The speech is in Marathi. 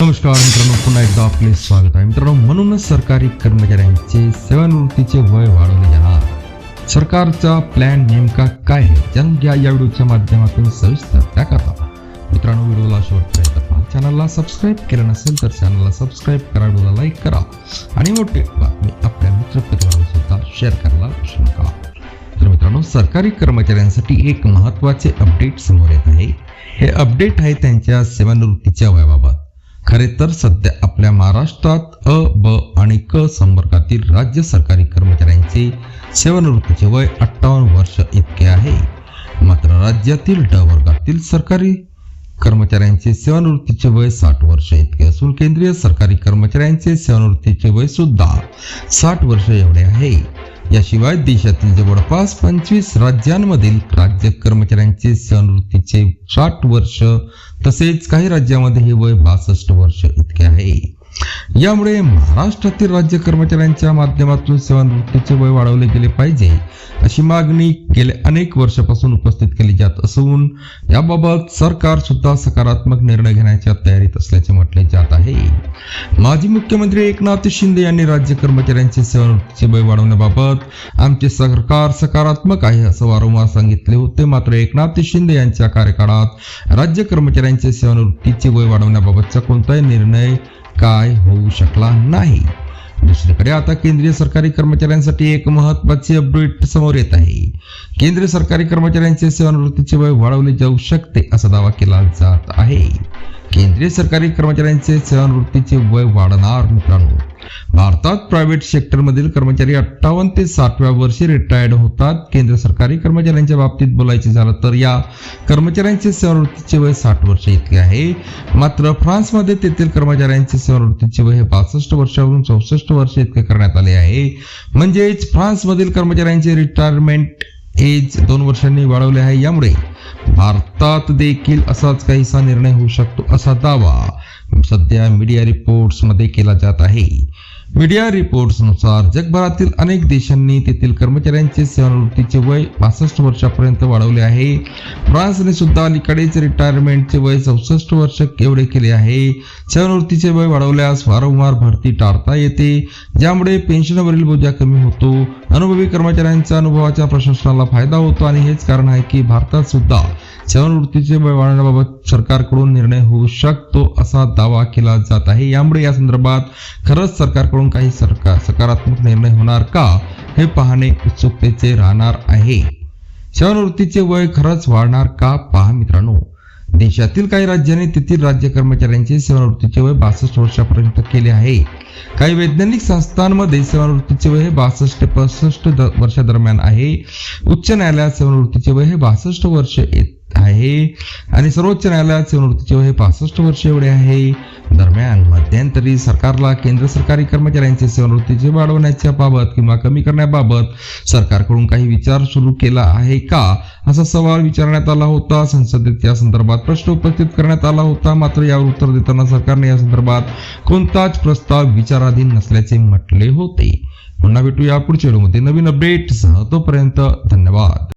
नमस्कार मित्रांनो पुन्हा एकदा आपले स्वागत आहे. मित्रांनो म्हणूनच सरकारी कर्मचाऱ्यांचे सेवानिवृत्तीचे वय वाढवले जाणार. सरकारचा प्लॅन नेमका काय आहे जाणून घ्या या व्हिडिओच्या माध्यमातून सविस्तर त्याकरता मित्रांनो व्हिडिओला शेवटपर्यंत पहा. चॅनलला सबस्क्राईब केलं नसेल तर चॅनलला सबस्क्राईब करा व्हिडिओला लाईक करा. आणि मोठी बातमी आपल्या मित्रपरिवाराला सुद्धा शेअर करायला विसरू नका. तर मित्रांनो सरकारी कर्मचाऱ्यांसाठी एक महत्त्वाचे अपडेट समोर येत आहे. हे अपडेट आहे त्यांच्या सेवानिवृत्तीच्या वयाबाबत. खरे तर सध्या आपल्या महाराष्ट्रात अ ब आणि क संपर्कातील राज्य सरकारी कर्मचाऱ्यांचे सेवानिवृत्तीचे वय अठ्ठावन्न वर्ष इतके आहे. मात्र राज्यातील ड वर्गातील सरकारी कर्मचाऱ्यांचे सेवानिवृत्तीचे वय साठ वर्ष इतके असून केंद्रीय सरकारी कर्मचाऱ्यांचे सेवानिवृत्तीचे वय सुद्धा साठ वर्ष एवढे आहे. याशिवाय देशातील जवळपास पंचवीस राज्यांमधील राज्य कर्मचाऱ्यांचे सेवानिवृत्तीचे साठ वर्ष तसेच काही राज्यामध्ये हे वय बासष्ट वर्ष इतके आहे. यामुळे महाराष्ट्रातील राज्य कर्मचाऱ्यांच्या माध्यमातून सेवानिवृत्तीचे वय वाढवले गेले पाहिजे अशी मागणी गेल्या अनेक वर्षापासून उपस्थित केली जात असून याबाबत सरकार सुद्धा सकारात्मक निर्णय घेण्याच्या तयारीत असल्याचे म्हटले जात आहे. माजी मुख्यमंत्री एकनाथ शिंदे यांनी राज्य कर्मचाऱ्यांचे सेवानिवृत्तीचे वय वाढवण्याबाबत आमचे सरकार सकारात्मक आहे असं वारंवार सांगितले होते. मात्र एकनाथ शिंदे यांच्या कार्यकाळात राज्य कर्मचाऱ्यांचे सेवानिवृत्तीचे वय वाढवण्याबाबतचा कोणताही निर्णय काय होऊ शकला नाही. दुसरीकडे आता केंद्रीय सरकारी कर्मचाऱ्यांसाठी एक महत्वाची अपडेट समोर येत आहे. केंद्रीय सरकारी कर्मचाऱ्यांचे सेवानिवृत्तीचे वय वाढवले जाऊ शकते असा दावा केला जात आहे. केंद्रीय सरकारी कर्मचाऱ्यांचे सेवानिवृत्तीचे वय वाढणार मित्रांनो. भारतात प्रायव्हेट सेक्टरमधील कर्मचारी अठ्ठावन्न ते साठव्या वर्षी रिटायर्ड होतात. केंद्र सरकारी कर्मचाऱ्यांच्या बाबतीत बोलायचे झालं तर या कर्मचाऱ्यांचे सेवानिवृत्तीचे वय साठ वर्ष इतके आहे. मात्र फ्रान्समध्ये तेथील कर्मचाऱ्यांचे सेवानिवृत्तीचे वय हे बासष्ट वर्षावरून चौसष्ट वर्ष इतके करण्यात आले आहे. म्हणजेच फ्रान्समधील कर्मचाऱ्यांचे रिटायरमेंट एज दोन वर्षांनी वाढवले आहे. यामुळे भारतात देखील असाच काहीसा निर्णय होऊ शकतो असा दावा सध्या मीडिया रिपोर्ट्समध्ये केला जात आहे. मीडिया रिपोर्ट्सनुसार जगभरातील अनेक देशांनी तेथील कर्मचाऱ्यांचे सेवानिवृत्तीचे वय पासष्ट वर्षापर्यंत वाढवले आहे. फ्रान्सने सुद्धा अलीकडेच रिटायरमेंटचे वय चौसष्ट वर्ष एवढे केले आहे. सेवानिवृत्तीचे वय वाढवल्यास वारंवार भरती टाळता येते. ज्यामुळे पेन्शनवरील बोजा कमी होतो. अनुभवी कर्मचाऱ्यांच्या अनुभवाच्या प्रशासनाला फायदा होतो आणि हेच कारण आहे की भारतात सुद्धा सेवानिवृत्तीचे वय वाढवण्याबाबत सरकारकडून निर्णय होऊ शकतो असा दावा केला जात आहे. यामुळे या संदर्भात खरंच सरकारकडून काही सरकार सकारात्मक निर्णय होणार का? हे पाहणे उत्सुकतेचे राहणार आहे. सेवानिवृत्तीचे वय खरंच वाढणार का? पहा मित्रांनो. देशातील काही राज्यांनी तेथील राज्य कर्मचाऱ्यांचे सेवानिवृत्तीचे वय बासष्ट वर्षापर्यंत केले आहे. काही वैज्ञानिक संस्थांमध्ये सेवानिवृत्तीचे वय हे बासष्ट ते पासष्ट वर्षादरम्यान आहे. उच्च न्यायालयात सेवानिवृत्तीचे वय हे बासष्ट वर्ष येत आहे. आणि सर्वोच्च न्यायालयात सेवानिवृत्तीचे वय हे पासष्ट वर्ष एवढे आहे. दरम्यान मध्यंतरी सरकारला केंद्र सरकारी कर्मचाऱ्यांचे सेवानिवृत्तीचे वाढवण्याच्या बाबत किंवा कमी करण्याबाबत सरकारकडून काही विचार सुरू केला आहे का? असा सवाल विचारण्यात आला होता. संसदेत या संदर्भात प्रश्न उपस्थित करण्यात आला होता. मात्र यावर उत्तर देताना सरकारने या संदर्भात कोणताच प्रस्ताव विचाराधीन नसल्याचे म्हटले होते. पुन्हा भेटूया पुढच्या व्हिडिओमध्ये. नवीन अपडेट सह तोपर्यंत धन्यवाद.